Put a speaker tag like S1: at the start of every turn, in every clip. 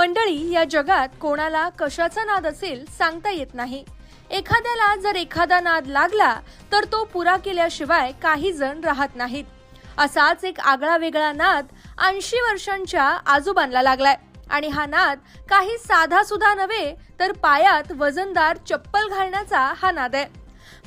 S1: मंडळी या जगात कोणाला कशाचा नाद असेल सांगता येत नाही. एखाद्याला जर एखादा नाद लागला तर तो पुरा केल्याशिवाय काही जण राहत नाहीत. असाच एक आगळा वेगळा नाद ऐंशी वर्षांच्या आजोबांना लागलाय. आणि हा नाद काही साधा सुद्धा नव्हे तर पायात वजनदार चप्पल घालण्याचा हा नाद आहे.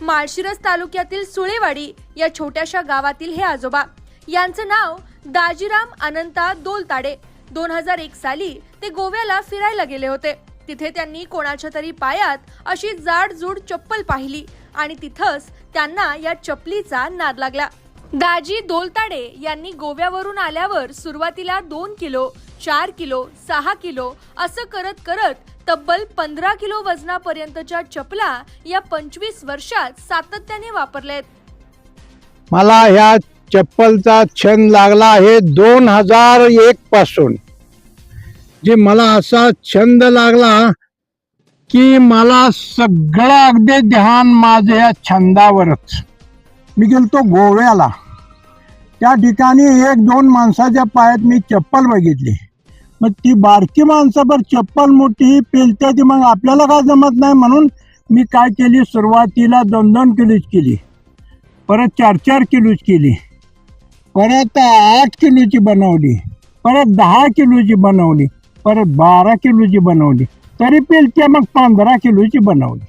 S1: माळशिरस तालुक्यातील सुळेवाडी या छोट्याशा गावातील हे आजोबा. यांचं नाव दाजीराम अनंता दोलताडे. दोन हजार एक साली ते गोव्याला फिरायला गेले होते. तिथे त्यांनी कोणाच्या तरी पायात अशी जाडजूड चप्पल पाहिली आणि तिथंच त्यांना या चपलीचा नाद लागला. दाजी दोलताडे यांनी गोव्यावरून आल्यावर सुरुवातीला दोन किलो चार किलो सहा किलो असं करत करत तब्बल पंधरा किलो वजनापर्यंतच्या चपला या पंचवीस वर्षात सातत्याने वापरल्यात
S2: मला ह्या चप्पलचा छंद लागला आहे दोन हजार एक पासून. जे मला असा छंद लागला की मला सगळं अगदी ध्यान माझं या छंदावरच. मी गेलतो गोव्याला. त्या ठिकाणी एक दोन माणसाच्या पायात मी चप्पल बघितली. मग ती बारकी माणसाभर चप्पल मोठी पेलते ती मग आपल्याला काय जमत नाही म्हणून मी काय केली? सुरुवातीला दोन दोन किलोच केली. परत चार चार किलोची केली. परत आठ किलोची बनवली. परत दहा किलोची बनवली. परत बारा किलोची बनवली. तरी पेलते मग पंधरा किलोची बनवली.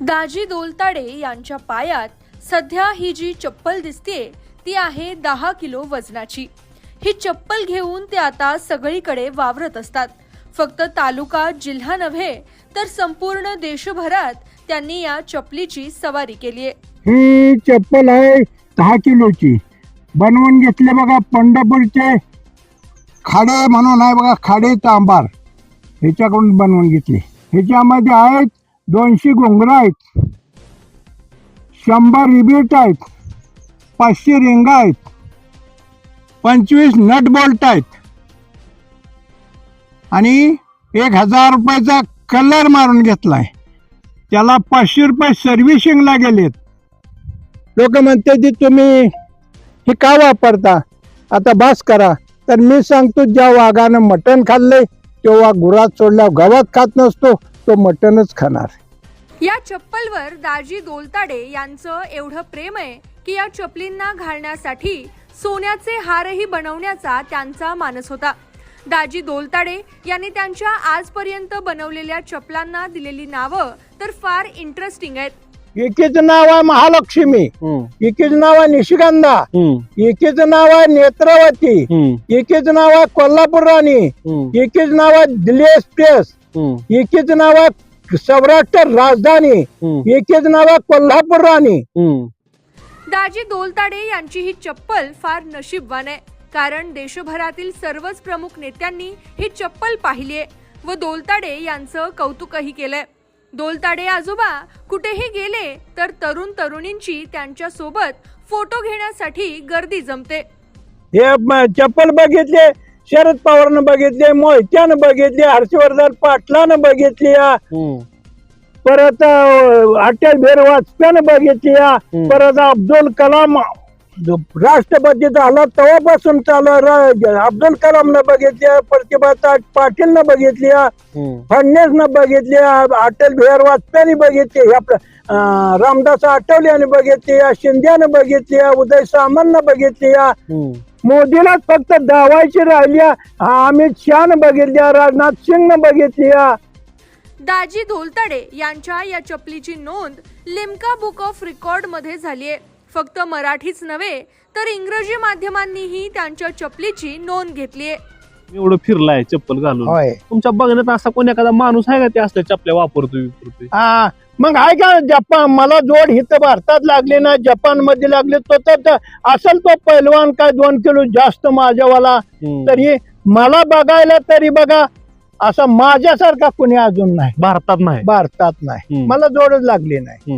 S1: दाजी दोलताडे यांच्या पायात सध्या ही जी चप्पल दिसते ती आहे दहा किलो वजनाची. ही चप्पल घेऊन ते आता सगळीकडे वावरत असतात. फक्त तालुका जिल्हा नव्हे तर संपूर्ण देशभरात त्यांनी या चपलीची सवारी केली आहे
S2: ही चप्पल आहे दहा किलोची. बनवून घेतले बघा पंढरपूरचे खाडे म्हणून आहे बघा खाडे तांबार. ह्याच्याकडून बनवून घेतले. ह्याच्यामध्ये आहेत दोनशे घोंगरं आहेत. शंभर रिबीट आहेत. पाचशे रिंगा आहेत. पंचवीस नट बोल्ट आहेत. आणि एक हजार रुपयाचा कलर मारून घेतलाय. त्याला पाचशे रुपये सर्व्हिसिंगला गेलेत. लोक म्हणते की तुम्ही हे का वापरता? आता बस करा. तर मी सांगतो ज्या वाघानं मटण खाल्लंय तेव्हा गुरात सोडल्या गवत खात नसतो तो मटणच खाणार.
S1: या चप्पलवर दाजी दोलताडे यांचं एवढं प्रेम आहे की या चपलींना घालण्यासाठी सोन्याचे हारही बनवण्याचा त्यांचा मानस होता. दाजी दोलताडे यांनी त्यांच्या आजपर्यंत बनवलेल्या चपलांना दिलेली नावं तर फार इंटरेस्टिंग आहेत.
S2: एकीचं नाव आहे महालक्ष्मी. एकीचं नाव आहे निशिगंधा. एकीचं नाव आहे नेत्रावती. एकीचं नाव आहे कोल्हापूर राणी. एकीचं नाव आहे दिल्ली एक्सप्रेस एकीचं नाव आहे सौराष्ट्र राजधानी. एकीचं नाव आहे कोल्हापूर राणी.
S1: दाजी दोलताडे यांची ही चप्पल फार नशीबवान आहे. कारण देशभरातील सर्वच प्रमुख नेत्यांनी ही चप्पल पाहिली आहे. व दोलताडे यांचं कौतुकही केलंय. दोलताडे आजोबा कुठेही गेले तर तरुण तरुणींची त्यांच्यासोबत फोटो घेण्यासाठी गर्दी जमते
S2: हे म- चप्पल बघितले शरद पवारनं बघितले मोहित्यानं बघितले हर्षवर्धन पाटलानं बघितली. परत अटल बिहारी वाजपेयीनं बघितली. परत अब्दुल कलाम राष्ट्रपती झाला तेव्हापासून चालू र- अब्दुल कलामनं बघितली प्रतिभा पाटीलनं बघितली आ. फडणवीसनं बघितली आ. अटल बिहारी वाजपेयीने बघितली रामदास आठवलेने बघितली आ. शिंदेनं बघितली आ. उदय सामंतनं बघितली आ. मोदीलाच फक्त दावायची राहिली. अमित शहानं बघितली आ. राजनाथ सिंगनं बघितली आ.
S1: दाजी धोलताडे यांच्या या चपलीची नोंद लिम्का बुक ऑफ रेकॉर्डमध्ये झालीय फक्त मराठीच नव्हे तर इंग्रजी माध्यमांनीही त्यांच्या चपलीची नोंद घेतलीय
S3: एवढं फिरलाय चप्पल घालून.
S2: होय.
S3: तुमच्या बघण्यात असा कोण एखादा माणूस आहे का ते असल्या चपल्या वापरतोय
S2: हा मग आहे का जपान? मला जोड इथं भारतात लागले ना जपानमध्ये लागले तो तर असेल तो पैलवान काय दोन किलो जास्त माझ्यावाला?
S3: हम्म.
S2: तरी मला बघायला तरी बघा असा माझ्यासारखा कोणी अजून नाही.
S3: भारतात नाही.
S2: भारतात नाही.
S3: हम्म.
S2: मला जोडच लागली नाही.